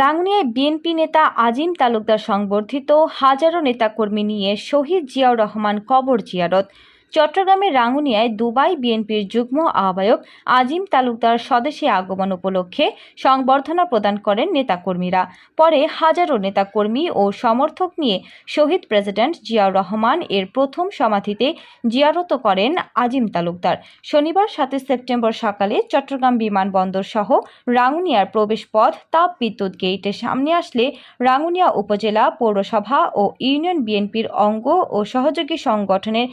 রাঙ্গুনিয়ায় BNP নেতা আজিম তালুকদার সংবর্ধিত হাজারো নেতাকর্মী নিয়ে শহীদ জিয়াউর রহমান কবর জিয়ারত। চট্টগ্রামের রাঙ্গুনিয়ায় দুবাই বিএনপির যুগ্ম আহ্বায়ক আজিম তালুকদার স্বদেশে আগমন উপলক্ষে সংবর্ধনা প্রদান করেন নেতাকর্মীরা। পরে হাজারো নেতাকর্মী ও সমর্থক নিয়ে শহীদ প্রেসিডেন্ট জিয়াউর রহমান এর প্রথম সমাধিতে জিয়ারত করেন আজিম তালুকদার। শনিবার সাতই সেপ্টেম্বর সকালে চট্টগ্রাম বিমানবন্দর সহ রাঙ্গুনিয়ার প্রবেশপথ তাপ বিদ্যুৎ গেটের সামনে আসলে রাঙ্গুনিয়া উপজেলা পৌরসভা ও ইউনিয়ন বিএনপির অঙ্গ ও সহযোগী সংগঠনের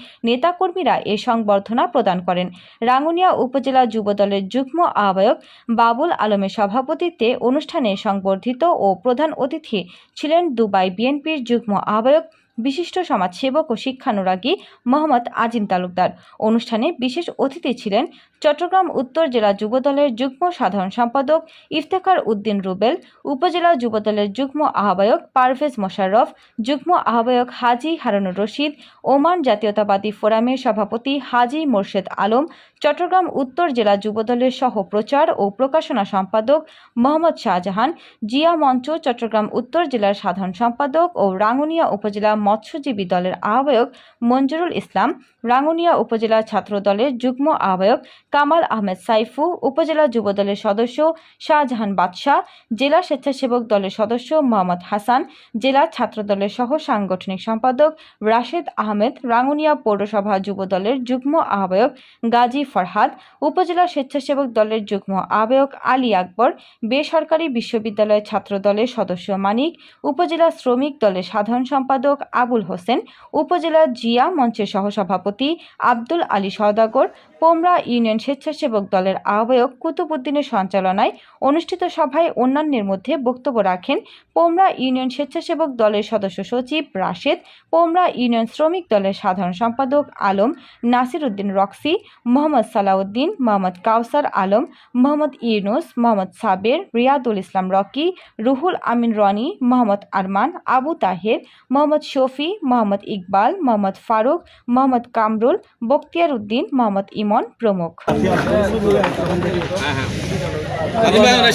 নেতাকর্মীরা এ সংবর্ধনা প্রদান করেন। রাঙ্গুনিয়া উপজেলা যুবদলের যুগ্ম আহ্বায়ক বাবুল আলমের সভাপতিত্বে অনুষ্ঠানে সংবর্ধিত ও প্রধান অতিথি ছিলেন দুবাই বিএনপির যুগ্ম আহ্বায়ক, বিশিষ্ট সমাজসেবক ও শিক্ষানুরাগী মোহাম্মদ আজিম তালুকদার। অনুষ্ঠানে বিশেষ অতিথি ছিলেন চট্টগ্রাম উত্তর জেলা যুবদলের যুগ্ম সাধারণ সম্পাদক ইফতেখার উদ্দিন রুবেল, উপজেলা যুবদলের যুগ্ম আহ্বায়ক পারভেজ মোশাররফ, যুগ্ম আহ্বায়ক হাজি হারুনুর রশিদ, ওমান জাতীয়তাবাদী ফোরামের সভাপতি হাজি মোর্শেদ আলম, চট্টগ্রাম উত্তর জেলা যুবদলের সহ প্রচার ও প্রকাশনা সম্পাদক মোহাম্মদ শাহজাহান, জিয়া মঞ্চ চট্টগ্রাম উত্তর জেলার সাধারণ সম্পাদক ও রাঙ্গুনিয়া উপজেলা মৎস্যজীবী দলের আহ্বায়ক মঞ্জুরুল ইসলাম, রাঙ্গুনিয়া উপজেলা ছাত্র দলের যুগ্ম আহ্বায়ক কামাল আহমেদ সাইফু, উপজেলা যুবদলের সদস্য শাহজাহান বাদশাহ জেলা স্বেচ্ছাসেবক দলের সদস্য মোহাম্মদ হাসান, জেলা ছাত্র দলের সহ সাংগঠনিক সম্পাদক রাশেদ আহমেদ, রাঙ্গুনিয়া পৌরসভা যুবদলের যুগ্ম আহ্বায়ক গাজী ফরহাদ, উপজেলা স্বেচ্ছাসেবক দলের যুগ্ম আহ্বায়ক আলী আকবর, বেসরকারি বিশ্ববিদ্যালয় ছাত্র দলের সদস্য মানিক, উপজেলা শ্রমিক দলের সাধারণ সম্পাদক আবুল হোসেন, উপজেলা জিয়া মঞ্চের সহসভাপতি আব্দুল আলী সওদাগর, পোমরা ইউনিয়ন স্বেচ্ছাসেবক দলের আহ্বায়ক কুতুবুদ্দিনের সঞ্চালনায় অনুষ্ঠিত সভায় অন্যান্যের মধ্যে বক্তব্য রাখেন পোমরা ইউনিয়ন স্বেচ্ছাসেবক দলের সদস্য সচিব রাশেদ, পোমরা ইউনিয়ন শ্রমিক দলের সাধারণ সম্পাদক আলম নাসির উদ্দিন রক্সি, মোহাম্মদ সালাউদ্দিন, মোহাম্মদ কাউসার আলম, মোহাম্মদ ইউনুস, মোহাম্মদ সাবের, রিয়াদুল ইসলাম রকি, রুহুল আমিন রনি, মোহাম্মদ আরমান, আবু তাহের, মোহাম্মদ শফি, মোহাম্মদ ইকবাল, মোহাম্মদ ফারুক, মোহাম্মদ কামরুল বখতিয়ার উদ্দিন মোহাম্মদ ইমন প্রমুখ।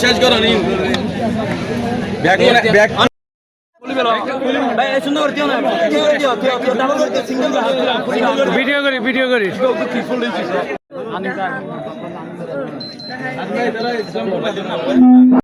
শেষ করো নি ভিডিও করি ভিডিও করি